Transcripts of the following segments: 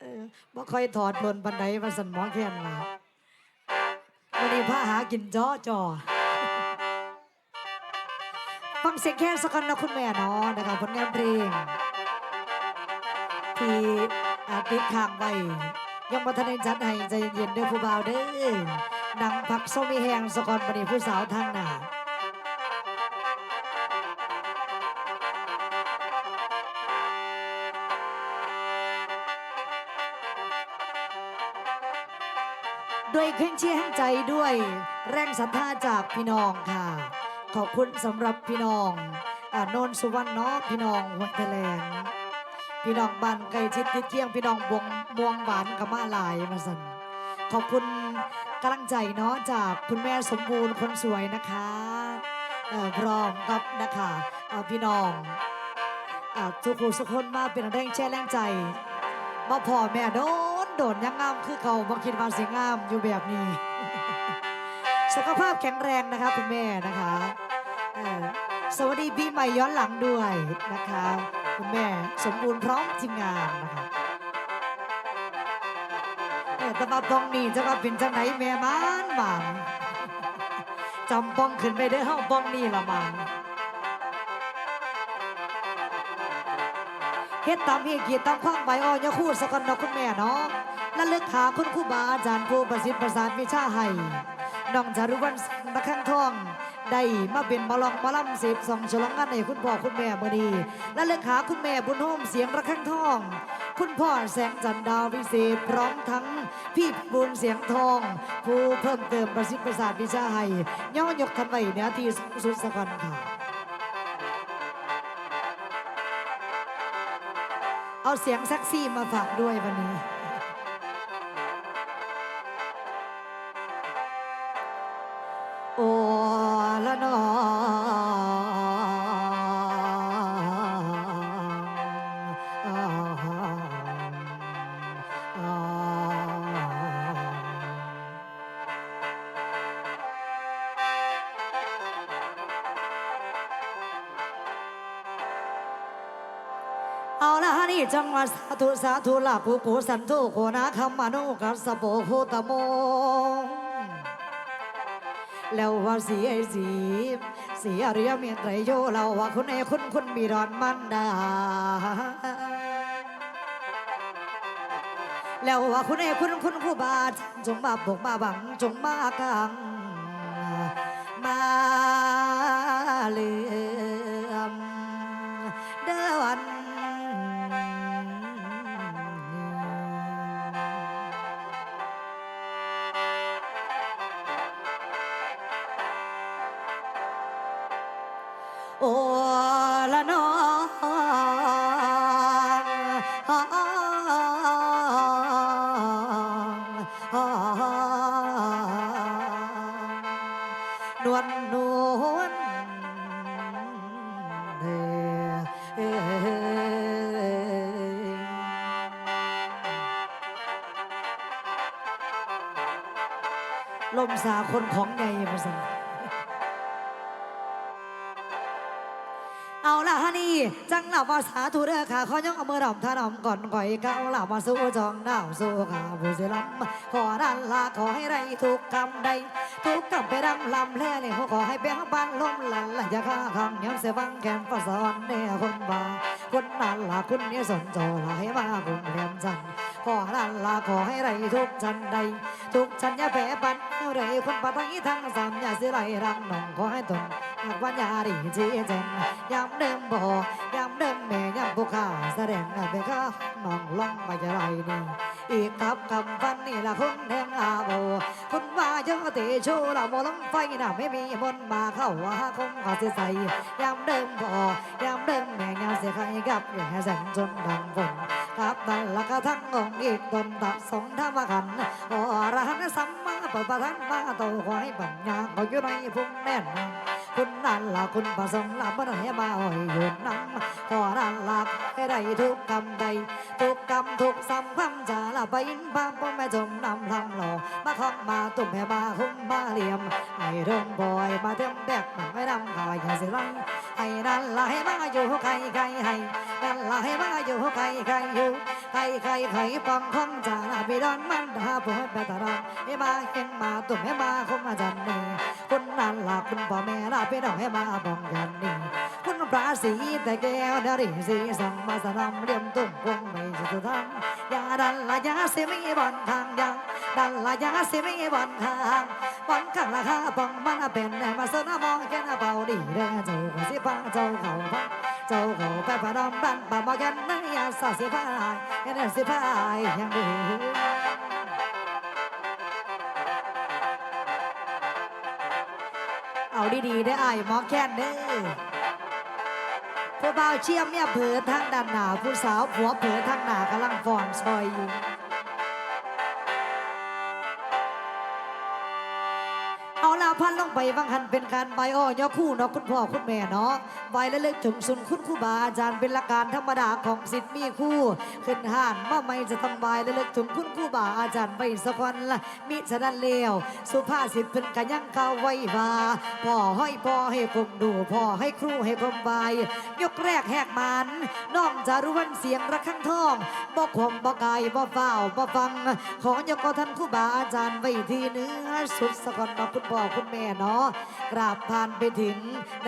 เออบ่ค่อยถอดโดนปันไดมาสันหมอแค้นมาวันนี้พาหากินจ้อจอฟังเสียงแค่สักกันนะคุณแม่เนาะนะคะผลงานเพลงที่อาติดข้างไว้ยังบ่ทันได้จัดให้ใจเย็นๆเด้อผู้บ่าวเด้อนังพักโซมีแหงสกอนบัดนี้ผู้สาวทางหน้า ด้วยเครื่องเชียร์แห่งใจด้วยแรงศรัทธาจากพี่น้องค่ะ ขอบคุณสำหรับพี่น้องอานนสุวรรณเนาะพี่น้องหัวแถลงพี่น้องบ้านไก่ชิดติดเคียงพี่น้องบวงบวงหวานกับมาลายมาสันขอบคุณกำลังใจเนาะจากคุณแม่สมบูรณ์คนสวยนะคะพร้อมกับนะคะเอ่อพี่น้องอทุกคนสุกคนมาเป็นแรงแช่แรงใจมาพ่อแม่โดน โดนยังงามคือเขาบ่คิดว่าสิงามอยู่แบบนี้ สุขภาพแข็งแรงนะคะคุณแม่นะคะสวัสดีปีใหม่ย้อนหลังด้วยนะคะ คุณแม่สมบูรณ์พร้อมทีมงานนะคะแต่มาป้องนี่จะมาเป็นจังไหนแม่มานบานจำป้องขึ้นไปเด้อเฮาป้องนี่ละมัน เฮ็ดตามเฮียกีดตามข้างใบอ้อยคู่สกันเนาะคุณแม่เนาะและเลือกหาคุณครูบาอาจารย์ผู้ประสิทธิ์ประสานวิชาให้น้องจารุวรรณตะข้างทอง ได้มาเป็นหมาลองหมาล่ำสิบสองฉลองงานให้คุณพ่อคุณแม่เมื่ดี และเลือกขาคุณแม่บุญโฮมเสียงระฆังทอง คุณพ่อแสงจันดาววิเศษพร้อมทั้งพี่บุญเสียงทอง ผู้เพิ่มเติมประสิทธิ์ประสาทวิชาให้ย่อยกทันไว้เนื้อที่สุดสะกันค่ะ เอาเสียงแซ็กซี่มาฝากด้วยวันนี้ จังหวัดสาธุสาธุลาภูกูสันทุโคนาคำมานุกัสโปโคตโมแล้วว่าสีไอสีสีอริยเมียนไตรโยเราว่าคุณไอคุณคุณมีดอนมันดาแล้วว่าคุณไอคุณคุณครูบาจงมาบกมาบังจงมากังมาเลื่อ นวลนวลเอลมสาคนของใหญ่มาสั่น เอาล่ะฮะนี่ จังหลับมาสาธุเด้อค่ะขอย่องเอามือดอมท่าดอมก่อนก่อยก้าหลับมาสู้จองดาวสู้ข่าผู้เสียลำขอดันลาขอให้ไรทุกคำใดทุกคำไปดำลำแล่เนี่ยขอให้เปียงปันลมหลันละอย่าข้าคำเนียมเสียบังแกนฟ้าสอนเนี่ยคนบ้าคนนั้นล่ะคุณเนี่ยสนจอลาให้มาคุณเรียมจันขอดันลาขอให้ไรทุกชันใด ทุกชันอย่าแพ้ปันไรคนปัดทั้งทั้งสามอย่าเสียไรรังน้องขอให้ตน ว่าญาดีจีเจนยามเดิมบ่ยามเดิมแม่ยามผู้ข้าแสดงให้ไปข้าน้องลองไปจะไรนี่อีกครับคำฟันนี่ละคุณแทงอาโบคุณว่าเยอะติชูละโมลงไฟน่ะไม่มีมนมาเข้าว่าคงขอเสิใส่ยามเดิมบ่ยามเดิมแม่ยามเสียใครกับอย่าให้แสงจนดังฝนครับนั่นละก็ทั้งองค์อีกตนตัดสงธรรมขันอรหันต์สัมมาปะปะทันมาโตขอให้ปัญญาเขาอยู่ในพุ่งแน่น คุณนั่นละคุณประสงค์ละบ่ให้มาอ่อยหยุดน้ำขอนั่นละให้ได้ทุกกรรมใดทุกกรรมทุกสัมพันธ์จะละไปอินบ้าพ่อแม่จมนำลำหล่อมาคอกมาตุ่มให้มาคุ้มมาเหลี่ยมไอ้เริ่มบอยมาเต็มแบกมันไม่ดำขายอย่าสิไรไอ้นั่นละให้มาอยู่ใครใครให้นั่นละให้มาอยู่ใครใครอยู่ ใครใครใครปังของจาละพี่ดอนมันดาพ่อแม่ตาดอนให้มาเห็นมาตุ่มให้มาคุ้มาจันนี่คุณนั่นละคุณพ่อแม่ละพี่น้องให้มาบองยันนี่คุณปราศีแต่แก้วดริสีสังมาสนามเรียมตุ้มคงไม่จะทำยาดันละยาเสมีบอนทางยาดันละยาเสมีบอนทางบอนข้างละข้าปังมันเป็นแนมาสนมองแค่นาเบาดีเด้อเจ้าสิพาเจ้าเขาพา จ้าเขาไปพาดอมบันปะมาแค่นยาสาสิพายแค่นั้นสิพายยังดีเอาดีๆได้ไอายหมอแค้นเด้อผู้บ่าวเชี่ยมเนี่ยเผลอทางด้านหน้าผู้สาวผัวเผลอทางหน้ากำลังฟอนซอยอยู่ ลาพันลงไปบางหันเป็นการใบอ้อยอคู่เนาะคุณพ่อคุณแม่เนาะใบและเลึกถึงสุนคุณครูบาอาจารย์เป็นหลักการธรรมดาของสิทธิ์มีคู่ขึ้นห่านมาไม่จะต้องใบและเลึกถึงคุณครูบาอาจารย์ไปสะกอนละมิฉะนั้นเลวสุภาษิตเป็นกันยังเก่าไว้ว่าพ่อให้พ่อให้คมดูพ่อให้ครูให้คมใบยกแรกแหกมันน้องจะรู้วันเสียงระฆังทองบ่ขมบ่ไกลบ่เฝ้าบ่ฟัง ขอยกท่านครูบาอาจารย์ไว้ที่เนื้อสุดสะกอนมาคุณพ่อคุณแม่เนาะกราบผ่านไปถึง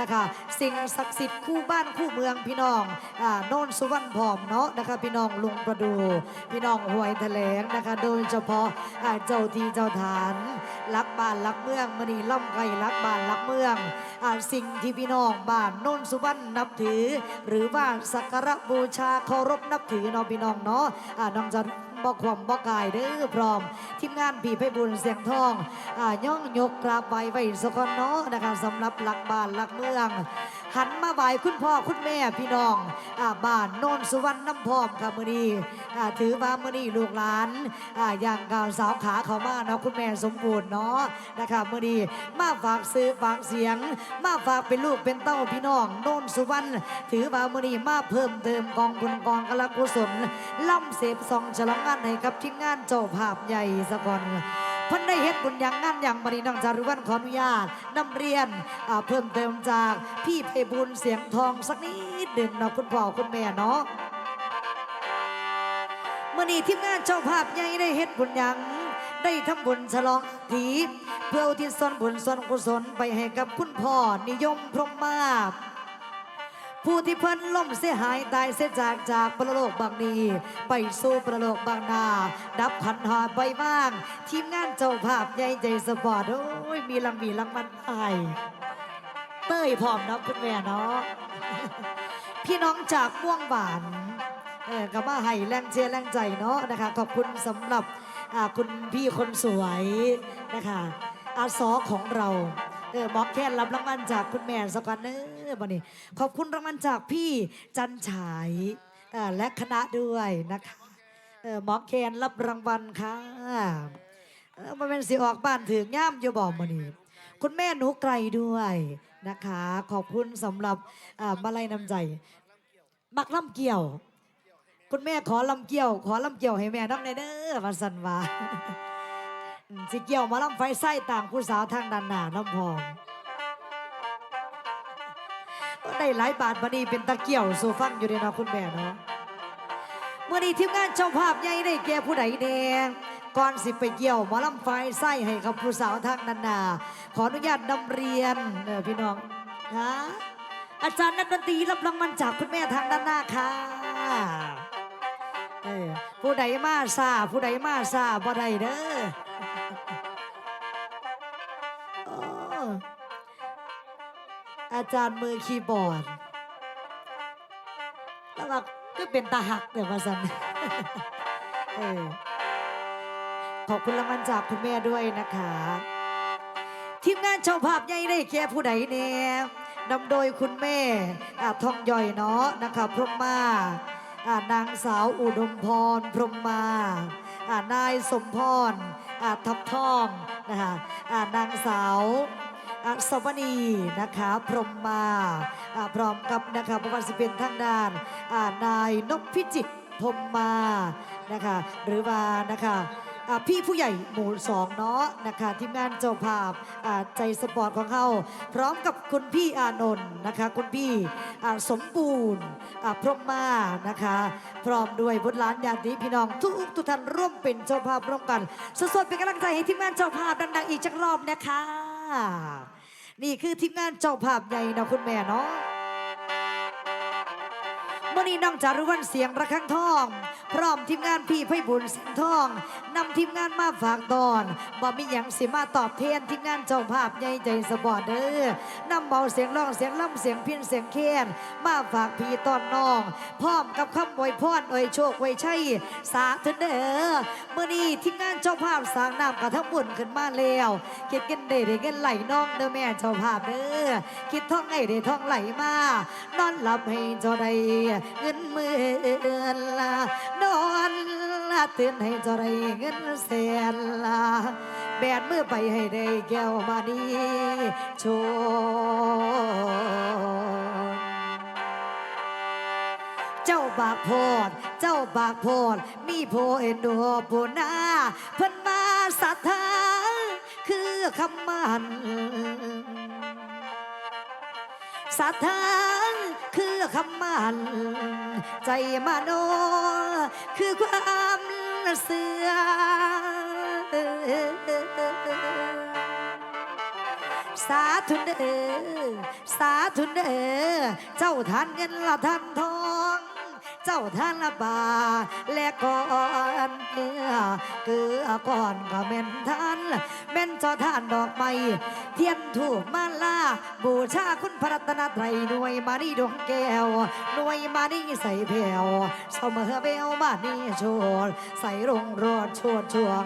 นะคะ สิ่งศักดิ์สิทธิ์คู่บ้านคู่เมืองพี่น้องอ่าโน่นสุวรรณผอมเนาะนะคะพี่น้องลุงประดู พี่น้องหวยแถลงนะคะ โดยเฉพาะอ่าเจ้าที่เจ้าฐานรักบ้านรักเมืองมณีล่ำไก่รักบ้านรักเมืองอ่าสิ่งที่พี่น้องบ้านโน่นสุวรรณนับถือ หรือว่าสักการะบูชาเคารพนับถือเนาะพี่น้องเนาะอ่าน้องจะ บอความบอกายเด้อพร้อม ทีมงานปีไพบุญเสียงทองอ่าย่องยกกราบไหว้ไว้สกอนเนาะนะคะสำหรับหลักบ้านหลักเมือง หันมาไหว้คุณพ่อคุณแม่พี่น้องอาบ้านโนนสุวรรณน้ำพร้อมค่ะมือนี้ถือว่ามือนี้ลูกหลานอาอย่างกาวสาวขาเขามาเนาะคุณแม่สมบูรณ์เนาะนะคะมือนี้มาฝากซื้อฝากเสียง มาฝากเป็นลูกเป็นเต้าพี่น้องโนนสุวรรณถือว่ามือนี้มาเพิ่มเติมกองบุญกองกละกุศลล่ำเสพซองฉลองงานให้กับทีมงานเจ้าภาพใหญ่สะก่อน เพันได้เฮ็ดบุญอย่างงานอย่างบริน้องจารุวันขออนุญาตนำเรียนเพิ่มเติมจากพี่เพบุญเสียงทองสักนิดหนึ่งเนาะคุณพ่อคุณแม่เนาะเมื่อนี้ทีมงานเจ้าภาพใหญ่ได้เฮ็ดบุญอย่างได้ทำบุญฉลองผีเพื่ออุทิศส่วนบุญส่วนกุศลไปให้กับคุณพ่อนิยมพรหมมาศ ผู้ที่เพิ่นล่มเสียหายตายเสียจากจากประโลกบางนีไปสู่ประโลกบางนาดับขันหาไปบ้าง ทีมงานเจ้าภาพใหญ่ใจสปอร์ตโอ้ยมีลังมีลังมันไอายเต้ยพร้อมเนาะคุณแม่เนาะพี่น้องจากม่วงหวานเออก็มาให้แรงเชียร์แรงใจเนาะนะคะ ขอบคุณสำหรับคุณพี่คนสวยนะคะอาสอของเรา เออหมอแค่นรับรางวัลจากคุณแม่สกันเนอร์บันนี้ ขอบคุณรางวัลจากพี่จันฉายเออและคณะด้วยนะคะเออหมอแคนรับรางวัลค่ะเออมันเป็นสีออกบ้านถึงย่ามอยู่บอกมานี่คุณแม่หนูไกลด้วยนะคะ ขอบคุณสำหรับมาลัยน้ำใจมักลำเกี่ยว คุณแม่ขอลำเกี่ยว ขอลำเกี่ยวให้แม่น้ำในเด้อมาสันวา สิเกี่ยวหมาลำไฟไส้ต่างผู้สาวทางด้านหน้าน้ำพองได้หลายบาทบันีเป็นตะเกียวสู่ฟังอยู่ในนาะคุณแม่เนาะเมื่อนี้ทีมงานเจ้าภาพใหญ่ได้แก่ผู้ใดแดงก่อนสิไปเกี่ยวหมอลำไฟไส้ให้กับผู้สาวทางนันนา ขออนุญาตนำเรียนเออพี่น้องนะอาจารย์นักดนตรีรับรางวัลจากคุณแม่ทางด้านหน้าค่ะเออผู้ใดมาซาผู้ใดมาซาบ่ได้เด้อ อาจารย์มือคีย์บอร์ด แล้วก็ก็เป็นตาหักเดี๋ยวมาสันเออขอบคุณรางวัลจากคุณแม่ด้วยนะคะ ทีมงานเจ้าภาพใหญ่ได้แก่ผู้ใดเนี่ยนำโดยคุณแม่อาทองย่อยเนาะนะคะพรหมมาอานางสาวอุดมพร พรหมมาอานายสมพรอาทับทองนะคะอานางสาว อะสวนีนะคะพรมมาอะพร้อมกับนะคะประวัติสิเป็นทางด้านอ่านายนพพิจิตพรมมานะคะหรือว่านะคะอะพี่ผู้ใหญ่หมู่สองเนาะนะคะทีมงานเจ้าภาพอะใจสปอร์ตของเขาพร้อมกับคุณพี่อานนท์นะคะคุณพี่อะสมบูรณ์อะพรหมมานะคะ พร้อมด้วยบุตรหลานญาติพี่น้องทุกทุกท่านร่วมเป็นเจ้าภาพร่วมกันสดๆเป็นกำลังใจให้ทีมงานเจ้าภาพดังๆอีกจักรอบนะคะ นี่คือทีมงานเจ้าภาพใหญ่เนาะคุณแม่เนาะเมื่อนี้น้องจารุวันเสียงระฆังทอง พร้อมทีมงานพี่ไพบุญเสียงทองนำทีมงานมาฝากตอนบ่มีหยังสิมาตอบแทนทีมงานเจ้าภาพใหญ่ใจสปอร์ตเด้อนำเบาเสียงร้องเสียงล่ำเสียงพินเสียงเคนมาฝากพี่ตอนน้อง พร้อมกับคำอวยพรอวยโชคอวยชัยสาธุเด้อเมื่อนี้ทีมงานเจ้าภาพสร้างน้ำกระทำบุญขึ้นมาแล้วคิดกันได้ได้เงินไหลน้องเด้อแม่เจ้าภาพเด้อคิดท่องไงได้ท่องไหลมานอนหลับให้เจ้าได้เงินหมื่นละนอนละ ตื่นให้จ้าได้เงินแสนละแบนมือไปให้ได้แก้วมานีโชนเจ้าบากโพด เจ้าบากโพด มีโพเอ็นดูปูนาเพิ่นมาศรัทธาคือคำมันศรัทธา คือคำมันใจมาโน คือความเสื่อสาธุเด้อสาธุเด้อเจ้าท่านเงินละท่านทอง เจ้าท่านละบา และก่อนเนื้อเกลือก่อนก็เม่นท่านเม่นเจ้าทานดอกไม้ เทียนถูกมาลา บูชาคุณพระรัตนตรัยหน่วยมานี่ดวงแก้วหน่วยมานี่ใส่แผ่วเสมอเบลมานี่โชดใส่รงโรดโชดช่วง